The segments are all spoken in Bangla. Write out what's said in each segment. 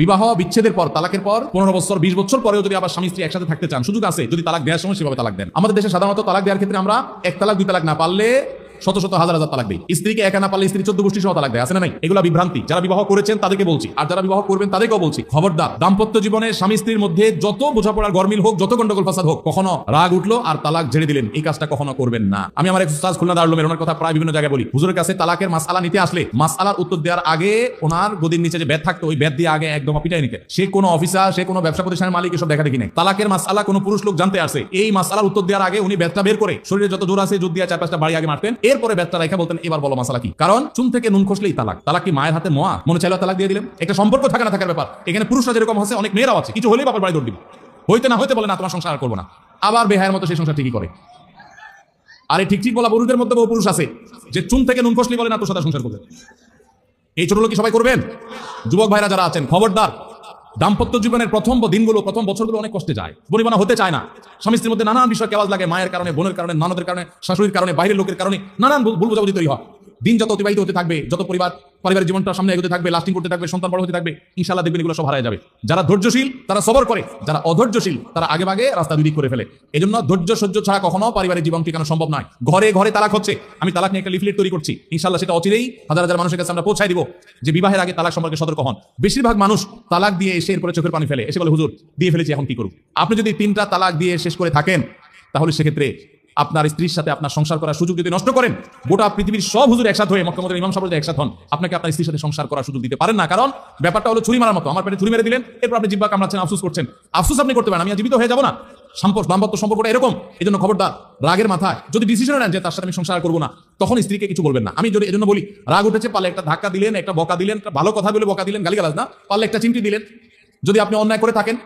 বিবাহ, বিচ্ছেদের পর, তালাকের পর, পনেরো বছর, বিশ বছর পরেও যদি আবার স্বামী স্ত্রী একসাথে থাকতে চান, সুযোগ আছে। যদি তালাক দেওয়ার সময় সেভাবে তালাক দেন। আমাদের দেশে সাধারণত তালাক দেওয়ার ক্ষেত্রে আমরা এক তালাক, দুই তালাক না পারলে শত শত হাজার হাজার তালাক দিই। স্ত্রীকে একা না পারলে স্ত্রী চোদ্দ গোষ্ঠী সহ তালাক দেয়, আছে না নাই? এগুলো বিভ্রান্তি। যারা বিবাহ করেছেন, তাদেরকে বলছি। আর যারা বিবাহ করবেন, তাদেরকেও বলছি। খবরদার, দাম্পত্য জীবনে স্বামী স্ত্রীর মধ্যে যত বোঝাপড়ার গরমিল হোক, যত গন্ডগোল ফাসাদ হোক, কখনো রাগ উঠল আর তালাক ঝেড়ে দিলেন। এই কাজটা কখনো করবেন না। আমি আমার এক খুলনা দাঁড়াল ওনার কথা প্রায় বিভিন্ন জায়গায় বলি। হুজুরের কাছে তালাকের মাসালা নিতে আসলে মাসালার উত্তর দেওয়ার আগে ওনার গদির নিচে যে ব্যাট থাকতো, ওই ব্যাট দিয়ে আগে একদম পিটাই নিতে। সে কোনো অফিসার, সে কোনো ব্যবসা প্রতিষ্ঠানের মালিক এসব দেখা দেখি নেই। তালাকের মাসালা কোনো পুরুষ লোক জানতে আসে। এই মাসালার উত্তর দেওয়ার আগে উনি ব্যাটটা বের করে, শরীরে যত জোর আছে দিয়ে চার পাঁচটা বাড়ি আগে মারতেন। এরপরে ব্যাটটা রেখে বলতেন, এবার বলো মাসালা কি? কারণ চুন থেকে নুন খসলেই তালাক। তালাক কি মায়ের হাতে মোয়া? মনে চাইলে তালাক দিয়ে দিলেন। একটা সম্পর্ক থাকে না থাকার ব্যাপার। এখানে পুরুষরা যেরকম আছে অনেক মেয়েরাও আছে। কিছু হলেই বাবার বাড়ি দৌড় দিবে। হইতে না হইতে বলে, না, তোমার সংসার আর করব না। আবার বেহায়ের মতো সেই সংসার ঠিকই করে। আরে ঠিক ঠিক বলা বড়ুদের মধ্যে বহু পুরুষ আছে, যে চুন থেকে নুন খসলি বলে, না, তোর সাথে সংসার করবে এই ছোট কি সবাই করবেন? যুবক ভাইরা যারা আছেন, খবরদার। দাম্পত্য জীবনের প্রথম দিনগুলো, প্রথম বছরগুলো অনেক কষ্টে যায়। বনিবনা হতে চায় না। স্বামী স্ত্রীর মধ্যে নানান বিষয় কেওয়াজ লাগে, মায়ের কারণে, বোনের কারণে, নানদের কারণে, শাশুড়ির কারণে, বাইরের লোকের কারণে নানান ভুল বোঝাবুঝি তৈরি হয়। দিন যত অতিবাহিত হতে থাকবে, যত পরিবার পারিবারিক জীবনটা সামনে এগোতে থাকবে লাস্টিং করতে থাকবে, সন্তান বড় হতে থাকবে ইনশাল্লাহ দেখবেন এগুলো সব হারায় যাবে। যারা ধৈর্যশীল, তারা সবর করে, যারা অধৈর্যশীল, তারা আগে ভাগে রাস্তা দুদিক করে ফেলে। এই জন্য ধৈর্য সহ্য ছাড়া কখনো পারিবারিক জীবন টিকানো সম্ভব নয়। ঘরে ঘরে তালাক হচ্ছে। আমি তালাক নিয়ে একটা লিফলেট তৈরি করছি। ইনশাল্লাহ সেটা অচিরেই হাজার হাজার মানুষের কাছে আমরা পৌঁছাই দিব যে বিবাহের আগে তালাক সম্পর্কে সতর্ক হন। বেশিরভাগ মানুষ তালাক দিয়ে এসে এরপরে চোখের পানি ফেলে। এসে বলে, হুজুর, দিয়ে ফেলেছি, এখন কি করুক আপনি যদি তিনটা তালাক দিয়ে শেষ করে থাকেন, তাহলে সেক্ষেত্রে আপনার স্ত্রীর সাথে আপনার সংসার করার সুযোগ যদি নষ্ট করেন, গোটা পৃথিবীর সব হুজুর একসাথে হয়ে মক্কামদের ইমাম সাহেব একসাথে হন। আপনাকে আপনার স্ত্রীর সাথে সংসার করার সুযোগ দিতে পারেন না, কারণ ব্যাপারটা হলো ছুরি মারার মতো। আমার পেটে ছুরি মেরে দিলেন, এরপর আপনি জিব্বা কামড়াচ্ছেন, আফসোস করছেন। আফসোস আপনি করতে পারেন আমি জীবিত হয়ে যাব না। সম্পর্ক দাম্পত্য সম্পর্কটা এরকম এই জন্য খবরদার, রাগের মাথায়। যদি ডিসিশন নেন যে তার সাথে আমি সংসার করব না, তখন স্ত্রীকে কিছু বলবেন না। আমি যদি এজন্য বলি, রাগ উঠেছে, পালে একটা ধাক্কা দিলেন, একটা বকা দিলেন, একটা ভালো কথা বলে বকা দিলেন, গালিগালাজ না, পালে একটা চিমটি দিলেন। যদি আপনি অন্যায় করে থাকেন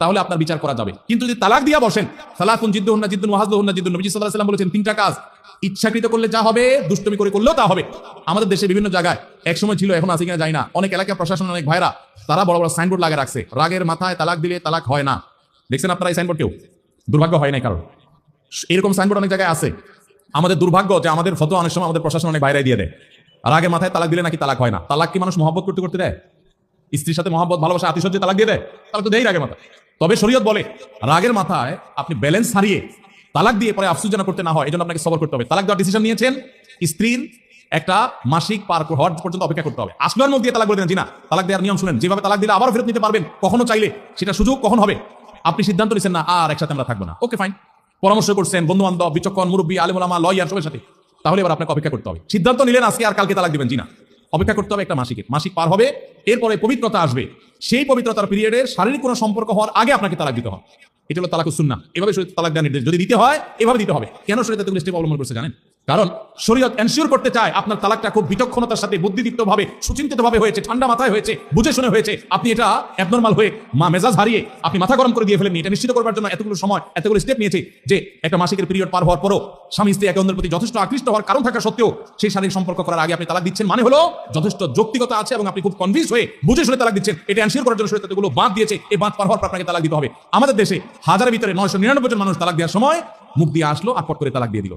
তাহলে আপনার বিচার করা যাবে। কিন্তু যদি তালাক দিয়া বসেন সালাকুন জিদ্দু হন্না জিদ্দুন ওয়াহাজু হন্না জিদ্দুন নবী আলাইহি সাল্লাম বলেছেন, তিনটা কাজ। ইচ্ছাকৃত করলে যা হবে, দুষ্টমি করে করলেও তা হবে। আমাদের দেশে বিভিন্ন জায়গায় এক সময় ছিল, এখন আছে কিনা যায় না। অনেক এলাকা প্রশাসন অনেক ভাইরা, তারা বড় বড় সাইনবোর্ড লাগা রাখছে। রাগের মাথায় তালাক দিলে তালাক হয় না। দেখছেন আপনারা এই সাইনবোর্ড কেউ? দুর্ভাগ্য হয় নাই কারণ এরকম সাইনবোর্ড অনেক জায়গায় আছে। আমাদের দুর্ভাগ্য যে আমাদের ফটো অনেক সময় আমাদের প্রশাসন অনেক বাইরে দিয়ে দেয়। রাগের মাথায় তালাক দিলে নাকি তালাক হয় না। তালাক কি মানুষ মহব্বত করতে করতে দেয়? স্ত্রীর সাথে মহব্বত, ভালোবাসা, আতিশয্যে তালাক দিয়ে দেয়? তাহলে তো দেই রাগের মাথা তবে শরীয়ত বলে, রাগের মাথায় আপনি ব্যালেন্স হারিয়ে তালাক দিয়ে পরে আফসুস যেন করতে না হয় এই জন্য আপনাকে সবর করতে হবে। তালাক দেওয়ার ডিসিশন নিয়েছেন স্ত্রীর একটা মাসিক পার হওয়ার পর্যন্ত অপেক্ষা করতে হবে। আসবার মধ্যে তালাক বলে দেন, জি না, তালাক দেওয়ার নিয়ম শুনেন। যেভাবে তালাক দিলে আবার ফেরত নিতে পারবেন, কখনো চাইলে। সেটা সুযোগ কখন হবে? আপনি সিদ্ধান্ত নিচ্ছেন না, আর একসাথে আমরা থাকব না। ওকে ফাইন পরামর্শ করছেন বন্ধু বান্ধব বিচক্ষণ, মুরব্বী, আলিমুলামা, লয়ার, সবার সাথে। তাহলে এবার আপনাকে অপেক্ষা করতে হবে। সিদ্ধান্ত নিলেন আজকে আর কালকে তালাক দিবেন, জি না। অপেক্ষা করতে হবে একটা মাসিকের। মাসিক পার হবে, এরপরে পবিত্রতা আসবে। সেই পবিত্রতার পিরিয়ডের শারীরিক কোনো সম্পর্ক হওয়ার আগে আপনাকে তালাক দিতে হবে। এটা হলো তালাকুস সুন্না এভাবে তালাক দেওয়ার নির্দেশ। যদি দিতে হয়, এভাবে দিতে হবে। কেন শরীর তাদের স্টেপ অবলম্বন করছে জানেন? কারণ শরীয়ত এনশিওর করতে চায় আপনার তালাকটা খুব বিচক্ষণতার সাথে বুদ্ধিদীপ্ত ভাবে সুচিন্তিত ভাবে হয়েছে, ঠান্ডা মাথায় হয়েছে, বুঝে শুনে হয়েছে। আপনি এটা অ্যাবনর্মাল হয়ে মা মেজাজ হারিয়ে আপনি মাথা গরম করে দিয়ে ফেলেননি, এটা নিশ্চিত করবার জন্য এতগুলো সময়, এতগুলো স্টেপ নিয়েছে যে একটা মাসিকের পিরিয়ড পার হওয়ার পরও স্বামী স্ত্রী একে অন্যের প্রতি যথেষ্ট আকৃষ্ট হওয়ার কারণ থাকা সত্ত্বেও সেই শারীরিক সম্পর্ক করার আগে আপনি তালাক দিচ্ছেন মানে হলো যথেষ্ট যৌক্তিকতা আছে এবং আপনি খুব কনভিন্স হয়ে বুঝে শুনে তালাক দিচ্ছেন। এটা এনশিওর করার জন্য শরীয়ত এতগুলো বাঁধ দিয়েছে এই বাদ পার হওয়ার পর আপনাকে তালাক দিতে হবে। আমাদের দেশে হাজারের ভিতরে নয়শো নিরানব্বই জন মানুষ তালাক দেওয়ার সময় মুখ দিয়ে আসলো আর পট করে তালাক দিয়ে দিল।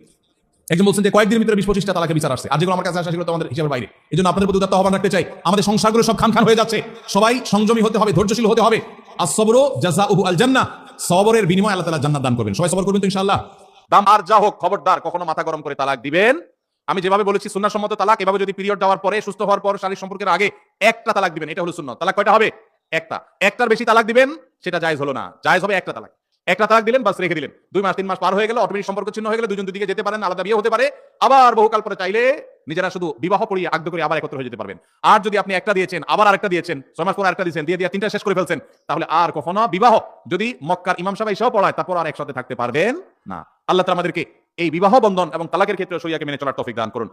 একজন বলছেন যে কয়েকদিনের ভিতরে বিশ পঁচিশটা তালাকে বিচার আসছে। আর যেগুলো আমার কাছে আসা, সেগুলো আমাদের হিসাবের বাইরে। এই জন্য আপনাদের প্রতি উদাত্ত আহ্বান রাখতে চাই। আমাদের সংসারগুলো সব খান খান হয়ে যাচ্ছে। সবাই সংযমী হতে হবে, ধৈর্যশীল হতে হবে। আর সবরও জাজা উহু আল জান্না সবরের বিনিময় আল্লাহ তালা জান্নাত দান করবেন। সবাই সবর করবেন তো ইনশাআল্লাহ? দাম আর যা হোক, খবরদার, কখনো মাথা গরম করে তালাক দিবেন। আমি যেভাবে বলেছি সুন্নাহ সম্মত তালাক, এভাবে যদি পিরিয়ড যাওয়ার পরে, সুস্থ হওয়ার পর, শারীরিক সম্পর্কের আগে একটা তালাক দিবেন, এটা হলো সুন্নাহ তালাক কয়টা হবে? একটা। একটার বেশি তালাক দিবেন, সেটা জায়েজ হলো না। জায়জ হবে একটা তালাক। একটা তালাক দিলেন, বাস রেখে দিলেন। দুই মাস, তিন মাস পার হয়ে গেল, অটোমেটিক সম্পর্ক ছিন্ন হয়ে গেলে, দুজন দুদিকে যেতে পারেন, আলাদা বিয়ে হতে পারে। আবার বহুকাল পরে চাইলে নিজেরা শুধু বিবাহ পড়িয়ে আগ্ধ করে আবার একত্র হয়ে যেতে পারবেন। আর যদি আপনি একটা দিয়েছেন, আবার আরেকটা দিয়েছেন, ছয় মাস পর আরেকটা দিয়েছেন, দিয়ে দিয়ে তিনটা শেষ করে ফেলছেন, তাহলে আর কখনো বিবাহ, যদি মক্কার ইমাম সাহেব এসেও পড়ায়, তারপর আর একসাথে থাকতে পারবেন না। আল্লাহ তাআলা আমাদেরকে এই বিবাহ বন্ধন এবং তালাকের ক্ষেত্রে সইয়াকে মেনে চলার তৌফিক দান করুন।